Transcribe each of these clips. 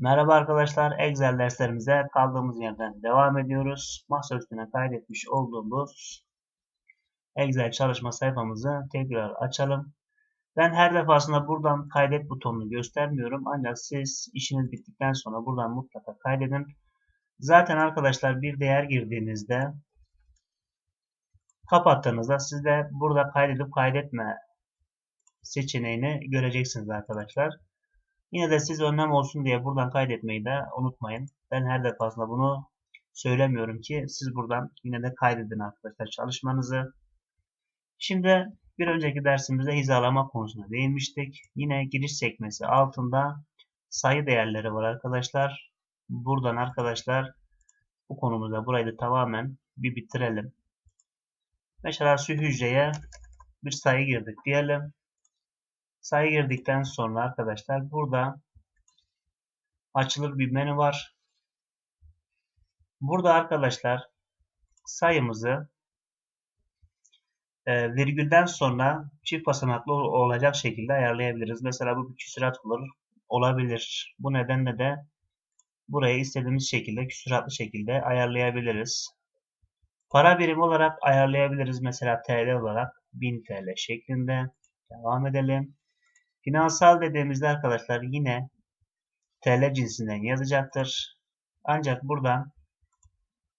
Merhaba arkadaşlar, Excel derslerimize kaldığımız yerden devam ediyoruz. Masa üstüne kaydetmiş olduğumuz Excel çalışma sayfamızı tekrar açalım. Ben her defasında buradan kaydet butonunu göstermiyorum. Ancak siz işiniz bittikten sonra buradan mutlaka kaydedin. Zaten arkadaşlar bir değer girdiğinizde kapattığınızda siz de burada kaydedip kaydetme seçeneğini göreceksiniz arkadaşlar. Yine de siz önlem olsun diye buradan kaydetmeyi de unutmayın. Ben her defasında bunu söylemiyorum ki siz buradan yine de kaydedin arkadaşlar çalışmanızı. Şimdi bir önceki dersimizde hizalama konusuna değinmiştik. Yine giriş sekmesi altında sayı değerleri var arkadaşlar. Buradan arkadaşlar bu konumuzda burayı da tamamen bir bitirelim. Mesela şu hücreye bir sayı girdik diyelim. Sayı girdikten sonra arkadaşlar burada açılır bir menü var. Burada arkadaşlar sayımızı e, virgülden sonra çift basamaklı olacak şekilde ayarlayabiliriz. Mesela bu bir küsurat olur, olabilir. Bu nedenle de burayı istediğimiz şekilde küsuratlı şekilde ayarlayabiliriz. Para birimi olarak ayarlayabiliriz. Mesela TL olarak 1000 TL şeklinde. Devam edelim. Finansal dediğimizde arkadaşlar yine TL cinsinden yazacaktır. Ancak buradan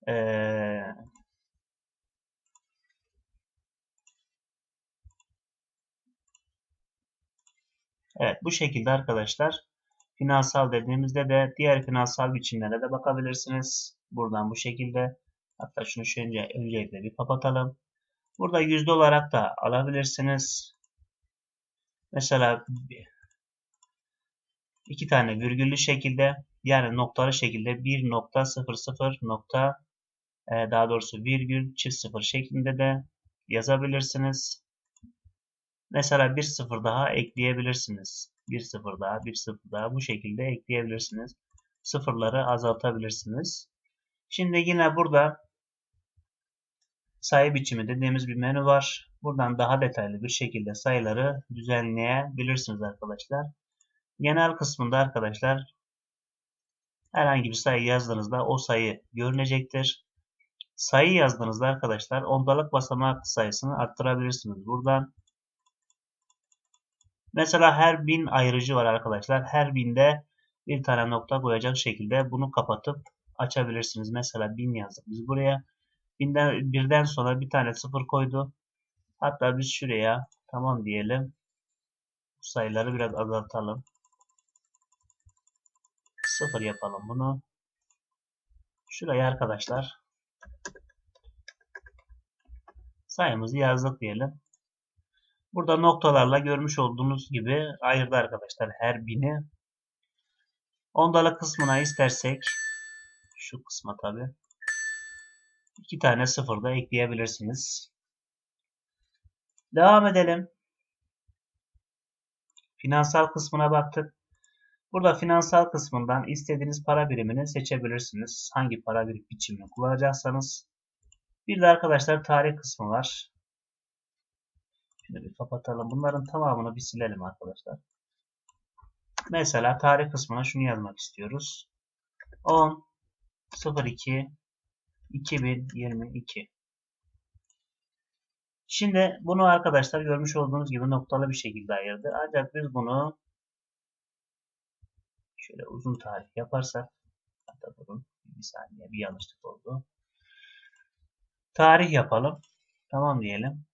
ee, evet bu şekilde arkadaşlar finansal dediğimizde de diğer finansal biçimlere de bakabilirsiniz. Buradan bu şekilde hatta şunu şu önce öncelikle bir kapatalım. Burada yüzde olarak da alabilirsiniz. Mesela iki tane virgüllü şekilde yani noktalı şekilde 1.00 nokta e, daha doğrusu virgül çift sıfır şeklinde de yazabilirsiniz. Mesela bir sıfır daha ekleyebilirsiniz. Bir sıfır daha, bir sıfır daha bu şekilde ekleyebilirsiniz. Sıfırları azaltabilirsiniz. Şimdi yine burada sayı biçimi dediğimiz bir menü var. Buradan daha detaylı bir şekilde sayıları düzenleyebilirsiniz arkadaşlar. Genel kısmında arkadaşlar herhangi bir sayı yazdığınızda o sayı görünecektir. Sayı yazdığınızda arkadaşlar ondalık basamak sayısını arttırabilirsiniz. Buradan mesela her bin ayrıcı var arkadaşlar. Her binde bir tane nokta koyacak şekilde bunu kapatıp açabilirsiniz. Mesela bin yazdık biz buraya. Binden, birden sonra bir tane sıfır koydu. Hatta biz şuraya tamam diyelim. Bu sayıları biraz azaltalım. Sıfır yapalım bunu. Şuraya arkadaşlar sayımızı yazdık diyelim. Burada noktalarla görmüş olduğunuz gibi ayırdı arkadaşlar her bini. Ondalık kısmına istersek şu kısma tabi iki tane sıfır da ekleyebilirsiniz. Devam edelim. Finansal kısmına baktık. Burada finansal kısmından istediğiniz para birimini seçebilirsiniz. Hangi para birim biçimini kullanacaksanız. Bir de arkadaşlar tarih kısmı var. Şimdi bir kapatalım. Bunların tamamını bir silelim arkadaşlar. Mesela tarih kısmına şunu yazmak istiyoruz. 10 02 2022 Şimdi bunu arkadaşlar görmüş olduğunuz gibi noktalı bir şekilde ayırdı. Ancak biz bunu şöyle uzun tarih yaparsak hatta durun bir saniye bir yanlışlık oldu. Tarih yapalım. Tamam diyelim.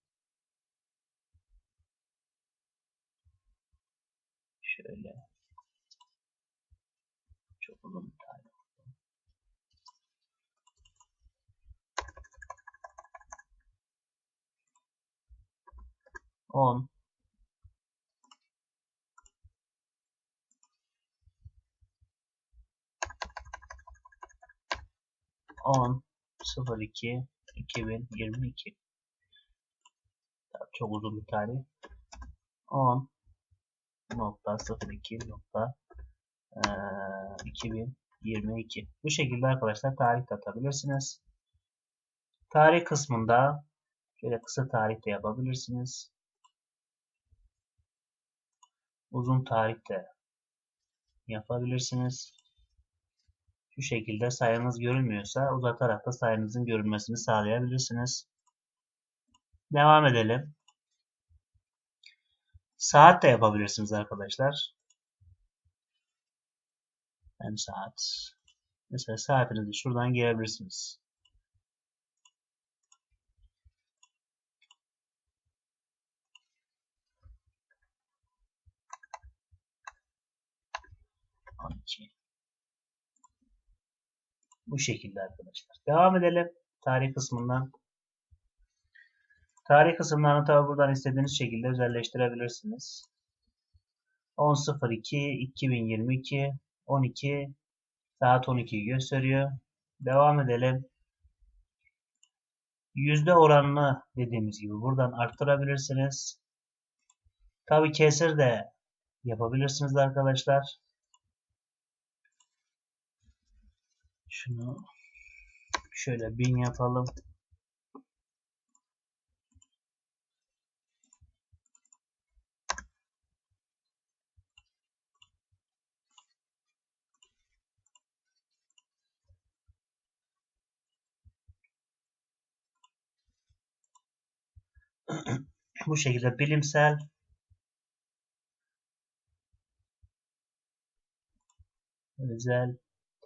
Şöyle çok uzun bir tarih. 10 10 02 2022 çok uzun bir tarih. 10 nokta 02 nokta e, 2022 bu şekilde arkadaşlar tarih atabilirsiniz. Tarih kısmında şöyle kısa tarih de yapabilirsiniz uzun tarihte yapabilirsiniz. Şu şekilde sayınız görünmüyorsa uzatarak da sayınızın görünmesini sağlayabilirsiniz. Devam edelim. Saat de yapabilirsiniz arkadaşlar. Hem saat. Mesela saatinizi şuradan girebilirsiniz. On iki. Bu şekilde arkadaşlar. Devam edelim. Tarih kısmından. Tarih kısımlarını tabi buradan istediğiniz şekilde özelleştirebilirsiniz. 10.02 2022 12 saat 12'yi gösteriyor. Devam edelim. Yüzde oranını dediğimiz gibi buradan arttırabilirsiniz. Tabi kesir de yapabilirsiniz arkadaşlar. Şunu şöyle 1000 yapalım. Bu şekilde bilimsel özel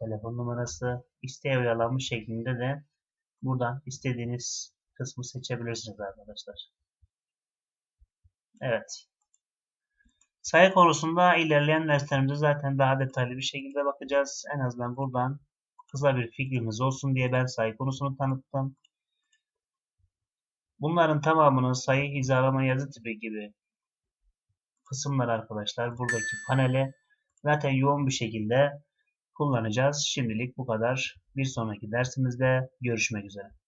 telefon numarası isteğe uyalanmış şeklinde de buradan istediğiniz kısmı seçebilirsiniz arkadaşlar. Evet. Sayı konusunda ilerleyen derslerimizde zaten daha detaylı bir şekilde bakacağız. En azından buradan kısa bir fikrimiz olsun diye ben sayı konusunu tanıttım. Bunların tamamını sayı, hizalama, yazı tipi gibi kısımlar arkadaşlar buradaki panele zaten yoğun bir şekilde kullanacağız. Şimdilik bu kadar. Bir sonraki dersimizde görüşmek üzere.